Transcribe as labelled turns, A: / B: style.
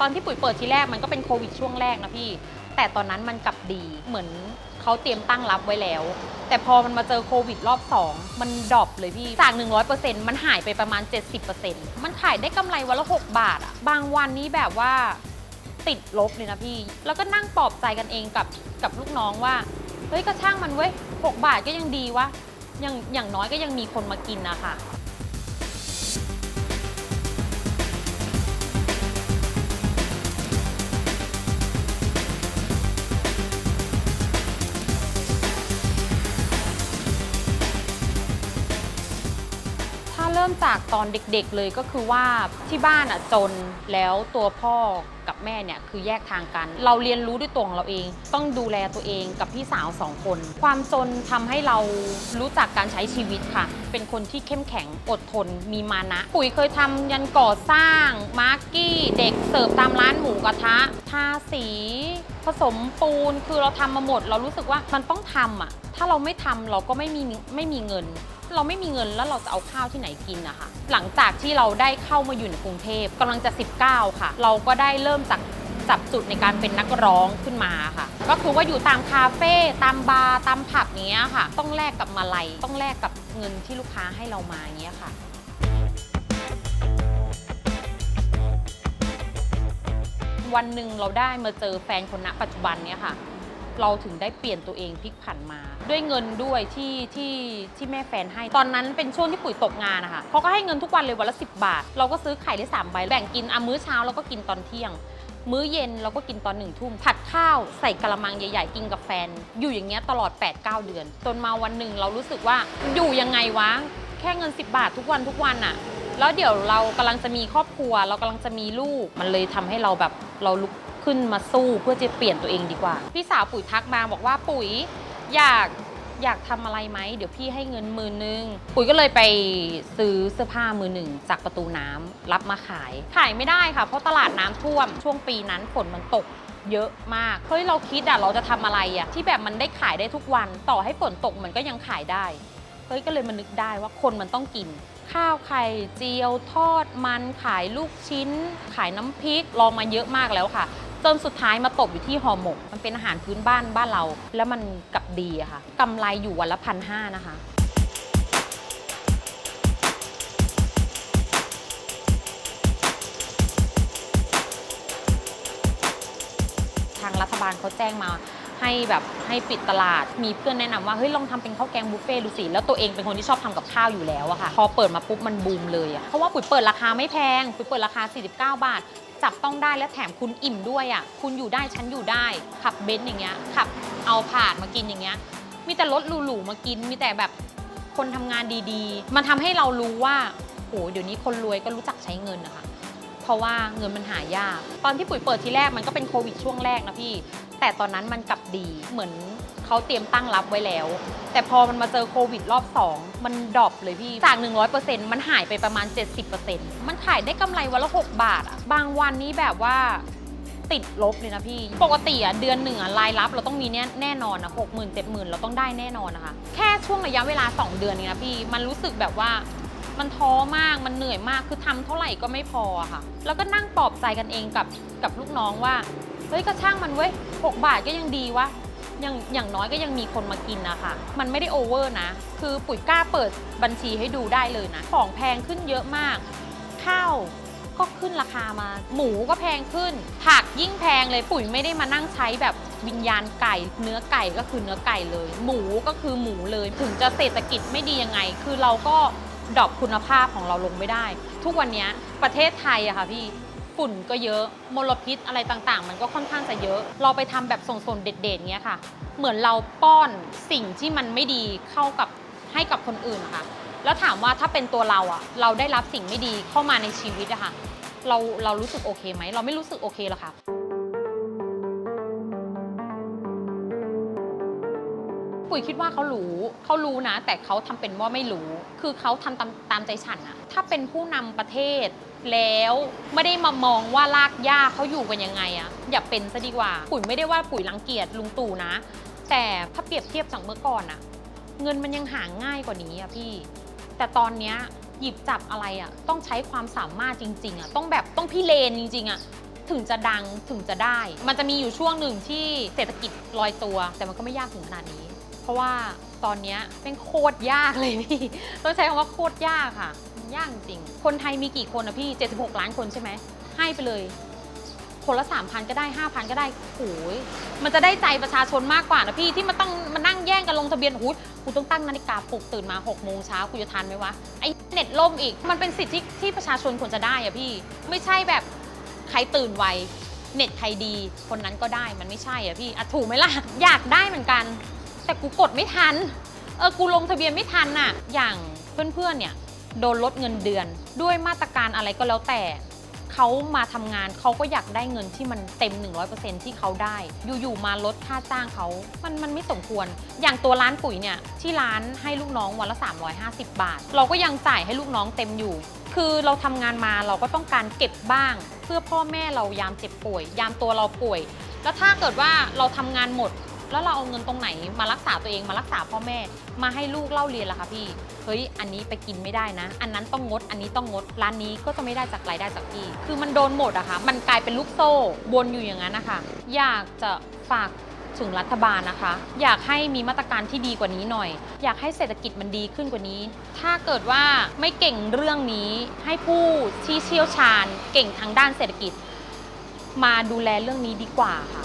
A: ตอนที่ปุ๋ยเปิดทีแรกมันก็เป็นโควิดช่วงแรกนะพี่ แต่ตอนนั้นมันกลับดีเหมือนเขาเตรียมตั้งรับไว้แล้ว แต่พอมันมาเจอโควิดรอบ 2 มันดรอปเลยพี่ จาก 100%มันหายไปประมาณ 70%มันขายได้กำไรวันละ 6 บาทอะบางวันนี้แบบว่าติดลบเลยนะพี่ แล้วก็นั่งปลอบใจกันเองกับกับลูกน้องว่า เฮ้ยก็ช่างมันเว้ย 6 บาทก็ยังดีวะ อย่างอย่างน้อยก็ยังมีคนมากินนะคะ ริ่มจากตอนเด็กๆเลยก็คือว่าที่บ้านอะจนแล้วตัวพ่อกับแม่เนี่ยคือแยกทางกัน เราเรียนรู้ด้วยตัวของเราเอง ต้องดูแลตัวเองกับพี่สาวสองคน ความจนทำให้เรารู้จักการใช้ชีวิตค่ะ เป็นคนที่เข้มแข็งอดทนมีมานะ ปุ๋ยเคยทำยันก่อสร้างมาร์กี้ เด็กเสิร์ฟตามร้านหมูกระทะทาสี ผสมปูนคือเราทำมาหมด เรารู้สึกว่ามันต้องทำอะถ้าเราไม่ทำเราก็ไม่มีไม่มีเงิน เราไม่มีเงินแล้วเราจะเอาข้าวที่ไหนกินอะคะหลังจากที่เราได้เข้ามาอยู่ในกรุงเทพกำลังจะ 19 ค่ะ เราก็ได้เริ่มจากจับจุดในการเป็นนักร้องขึ้นมาค่ะ ก็คือว่าอยู่ตามคาเฟ่ตามบาร์ตามผับเนี้ยค่ะ ต้องแลกกับมาลัยต้องแลกกับเงินที่ลูกค้าให้เรามาอย่างเงี้ยค่ะวันหนึ่งเราได้มาเจอแฟนคนณปัจจุบันเนี้ยค่ะ เราถึงได้เปลี่ยนตัวเองพลิกผันมา ด้วยเงินด้วยที่ที่ที่แม่แฟนให้ ตอนนั้นเป็นช่วงที่ปุ๋ยตกงานนะคะเขาก็ให้เงินทุกวันเลยวันละ 10 บาท เราก็ซื้อไข่ได้3ใบแบ่งกินอะมื้อเช้าเราก็กินตอนเที่ยง มื้อเย็นเราก็กินตอนหนึ่งทุ่มผัดข้าวใส่กระมังใหญ่ ๆ กินกับแฟน อยู่อย่างเงี้ยตลอด 8-9 เดือน จนมาวันหนึ่งเรารู้สึกว่าอยู่ยังไงวะแค่เงิน 10 บาททุกวันทุกวันอะแล้วเดี๋ยวเรากำลังจะมีครอบครัว เรากำลังจะมีลูก มันเลยทำให้เราแบบเราลุก ขึ้นมาสู้เพื่อจะเปลี่ยนตัวเองดีกว่า พี่สาวปุ๋ยทักมาบอกว่าปุ๋ยอยากอยากทำอะไรไหมเดี๋ยวพี่ให้เงินมือนึง ปุ๋ยก็เลยไปซื้อเสื้อผ้ามือหนึ่งจากประตูน้ำรับมาขาย ขายไม่ได้ค่ะ เพราะตลาดน้ำท่วม ช่วงปีนั้นฝนมันตกเยอะมาก เฮ้ยเราคิดอะเราจะทำอะไรอะที่แบบมันได้ขายได้ทุกวัน ต่อให้ฝนตกมันก็ยังขายได้ เฮ้ยก็เลยมานึกได้ว่าคนมันต้องกิน ข้าวไข่เจียวทอดมันขายลูกชิ้น ขายน้ำพริกลองมาเยอะมากแล้วค่ะ จนสุดท้ายมาตกอยู่ที่ห่อหมก มันเป็นอาหารพื้นบ้านบ้านเรา แล้วมันกลับดีอะค่ะกำไรอยู่วันละพันห้านะคะ ทางรัฐบาลเขาแจ้งมาให้แบบให้ปิดตลาด มีเพื่อนแนะนำว่าเฮ้ยลองทำเป็นข้าวแกงบุฟเฟ่ดูสิ แล้วตัวเองเป็นคนที่ชอบทำกับข้าวอยู่แล้วอะค่ะ พอเปิดมาปุ๊บมันบูมเลยอะเพราะว่าปุ๋ยเปิดราคาไม่แพง ปุ๋ยเปิดราคา 49 บาท จับต้องได้และแถมคุณอิ่มด้วยอะคุณอยู่ได้ฉันอยู่ได้ขับเบนซ์อย่างเงี้ยขับเอาผาดมากินอย่างเงี้ยมีแต่รถหรูๆมากิน มีแต่แบบคนทำงานดีๆ มันทำให้เรารู้ว่าโหเดี๋ยวนี้คนรวยก็รู้จักใช้เงินนะคะเพราะว่าเงินมันหายาก ตอนที่ปุ๋ยเปิดทีแรกมันก็เป็นโควิดช่วงแรกนะพี่ แต่ตอนนั้นมันกลับดีเหมือน เขาเตรียมตั้งรับไว้แล้ว แต่พอมันมาเจอโควิดรอบ 2 มันดรอปเลยพี่ จาก 100%มันหายไปประมาณ 70%มันขายได้กำไรวันละ 6 บาทอะบางวันนี้แบบว่าติดลบเลยนะพี่ ปกติอะเดือนหนึ่งอะรายรับเราต้องมีแน่แน่นอนอะหกหมื่นเจ็ดหมื่นเราต้องได้แน่นอนนะคะ แค่ช่วงระยะเวลา 2 เดือนนี้นะพี่ มันรู้สึกแบบว่ามันท้อมาก มันเหนื่อยมาก คือทำเท่าไหร่ก็ไม่พอค่ะ แล้วก็นั่งปลอบใจกันเองกับกับลูกน้องว่า เฮ้ยก็ช่างมันเว้ยหกบาทก็ยังดีวะ อย่างอย่างน้อยก็ยังมีคนมากินนะคะมันไม่ได้โอเวอร์นะ คือปุ๋ยกล้าเปิดบัญชีให้ดูได้เลยนะ ของแพงขึ้นเยอะมาก ข้าวก็ขึ้นราคามา หมูก็แพงขึ้น ผักยิ่งแพงเลยปุ๋ยไม่ได้มานั่งใช้แบบวิญญาณไก่ เนื้อไก่ก็คือเนื้อไก่เลย หมูก็คือหมูเลย ถึงจะเศรษฐกิจไม่ดียังไง คือเราก็ดรอปคุณภาพของเราลงไม่ได้ ทุกวันนี้ประเทศไทยอะค่ะพี่ ฝุ่นก็เยอะมลพิษอะไรต่างๆ มันก็ค่อนข้างจะเยอะ เราไปทำแบบส่งๆเด็ดๆเงี้ยค่ะ เหมือนเราป้อนสิ่งที่มันไม่ดีเข้ากับให้กับคนอื่นนะคะแล้วถามว่าถ้าเป็นตัวเราอะเราได้รับสิ่งไม่ดีเข้ามาในชีวิตอะค่ะเราเรารู้สึกโอเคไหมเราไม่รู้สึกโอเคหรอกค่ะ ปุ๋ยคิดว่าเขารู้เขารู้นะ แต่เขาทำเป็นว่าไม่รู้ คือเขาทำตามตามใจฉันอะถ้าเป็นผู้นำประเทศแล้วไม่ได้มามองว่าลากย่าเขาอยู่กันยังไงอะอย่าเป็นซะดีกว่า ปุ๋ยไม่ได้ว่าปุ๋ยรังเกียจลุงตู่นะ แต่ถ้าเปรียบเทียบจากเมื่อก่อนอะเงินมันยังหาง่ายกว่านี้อะพี่ แต่ตอนเนี้ยหยิบจับอะไรอะต้องใช้ความสามารถจริง ๆอะต้องแบบต้องพี่เลนจริง ๆอะถึงจะดังถึงจะได้ มันจะมีอยู่ช่วงหนึ่งที่เศรษฐกิจลอยตัว แต่มันก็ไม่ยากถึงขนาดนี้ เพราะว่าตอนนี้เป็นโคตรยากเลยพี่ ต้องใช้คำว่าโคตรยากค่ะมันยากจริง คนไทยมีกี่คนอะพี่ 76 ล้านคนใช่ไหม ให้ไปเลย คนละ 3,000 ก็ได้ 5,000 ก็ได้โอ้ยมันจะได้ใจประชาชนมากกว่านะพี่ที่มันต้องมานั่งแย่งกันลงทะเบียนหูกูต้องตั้งนาฬิกาปลุกตื่นมา6โมงเช้ากูจะทันไหมวะ ไอ้เน็ตล่มอีก มันเป็นสิทธิที่ที่ประชาชนควรจะได้อะพี่ ไม่ใช่แบบใครตื่นไวเน็ตใครดี คนนั้นก็ได้มันไม่ใช่อะพี่อะถูกไหมล่ะ อยากได้เหมือนกัน แต่กูกดไม่ทัน เออ กูลงทะเบียนไม่ทันน่ะ อย่างเพื่อนๆ เนี่ย โดนลดเงินเดือน ด้วยมาตรการอะไรก็แล้วแต่ เขามาทำงานเขาก็อยากได้เงินที่มันเต็ม 100%ที่เขาได้ อยู่ๆ มาลดค่าจ้างเขา มันมันไม่สมควร อย่างตัวร้านปุ๋ยเนี่ย ที่ร้านให้ลูกน้องวันละ 350 บาท เราก็ยังจ่ายให้ลูกน้องเต็มอยู่ คือเราทำงานมาเราก็ต้องการเก็บบ้าง เพื่อพ่อแม่เรายามเจ็บป่วย ยามตัวเราป่วย แล้วถ้าเกิดว่าเราทำงานหมด แล้วเราเอาเงินตรงไหนมารักษาตัวเองมารักษาพ่อแม่ มาให้ลูกเล่าเรียนล่ะคะพี่ เฮ้ย อันนี้ไปกินไม่ได้นะ อันนั้นต้องงด อันนี้ต้องงด ร้านนี้ก็จะไม่ได้จากรายได้จากพี่ คือมันโดนหมดอะคะมันกลายเป็นลูกโซ่วนอยู่อย่างนั้นนะคะ อยากจะฝากถึงรัฐบาลนะคะ อยากให้มีมาตรการที่ดีกว่านี้หน่อย อยากให้เศรษฐกิจมันดีขึ้นกว่านี้ ถ้าเกิดว่าไม่เก่งเรื่องนี้ ให้ผู้ที่เชี่ยวชาญ เก่งทางด้านเศรษฐกิจ มาดูแลเรื่องนี้ดีกว่าค่ะ